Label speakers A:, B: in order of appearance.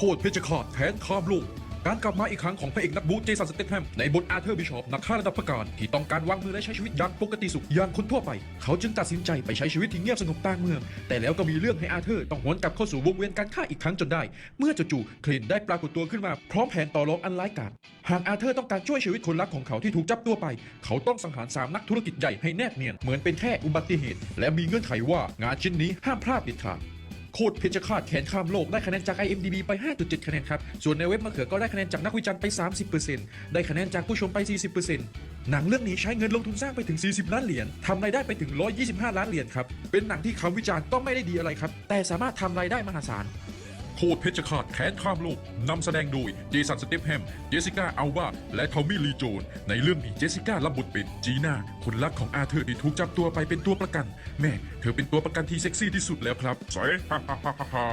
A: คตรเพชรฆาตแค้นข้ามโลกการกลับมาอีกครั้งของพระเอกนักบูเจสันสเตทแฮมในบทอาร์เธอร์บิชอปนักฆ่าระดับประการที่ต้องการวางมือและใช้ชีวิตอย่างปกติสุขอย่างคนทั่วไป เขาจึงตัดสินใจไปใช้ชีวิตที่เงียบสงบต่างเมือง แต่แล้วก็มีเรื่องให้อาร์เธอร์ต้องหวนกลับเข้าสู่วงเวียนการฆ่าอีกครั้งจนได้ เมื่อจู่ๆคลินได้ปรากฏตัวขึ้นมาพร้อมแผนต่อรองอันร้ายกาจหากอาร์เธอร์ต้องการช่วยชีวิตคนรักของเขาที่ถูกจับตัวไป เขาต้องสังหารสามนักธุรกิจใหญ่ให้แนบเนียนเหมือนเป็นแค่อุบัติเหตุ และมีเงื่อนไขว่างานชิ้นนี้ห้ามพลาดเด็ดขาด โหดเพชรฆาตแขนข้ามโลกได้คะแนนจาก IMDb ไป 5.7 คะแนนครับ ส่วนในเว็บมะเขือก็ได้คะแนนจากนักวิจารณ์ไป 30%ได้คะแนนจากผู้ชมไป 40%หนังเรื่องนี้ใช้เงินลงทุนสร้างไปถึง 40 ล้านเหรียญทำรายได้ไปถึง 125 ล้านเหรียญครับ เป็นหนังที่คำวิจารณ์ต้องไม่ได้ดีอะไรครับ แต่สามารถทำรายได้มหาศาล โคดเพชรฆาตแขนข้ามโลกนำแสดงโดยเจสันสเตปแฮม เจสิก้าอัลบาและทอมมี่ลีโจน ในเรื่องนี้เจสิก้ารับบทเป็นจีน่าคนรักของอาเธอร์ที่ถูกจับตัวไปเป็นตัวประกัน แม่ เธอเป็นตัวประกันที่เซ็กซี่ที่สุดแล้วครับใส่ฮ่าฮ่าฮ่าฮ่า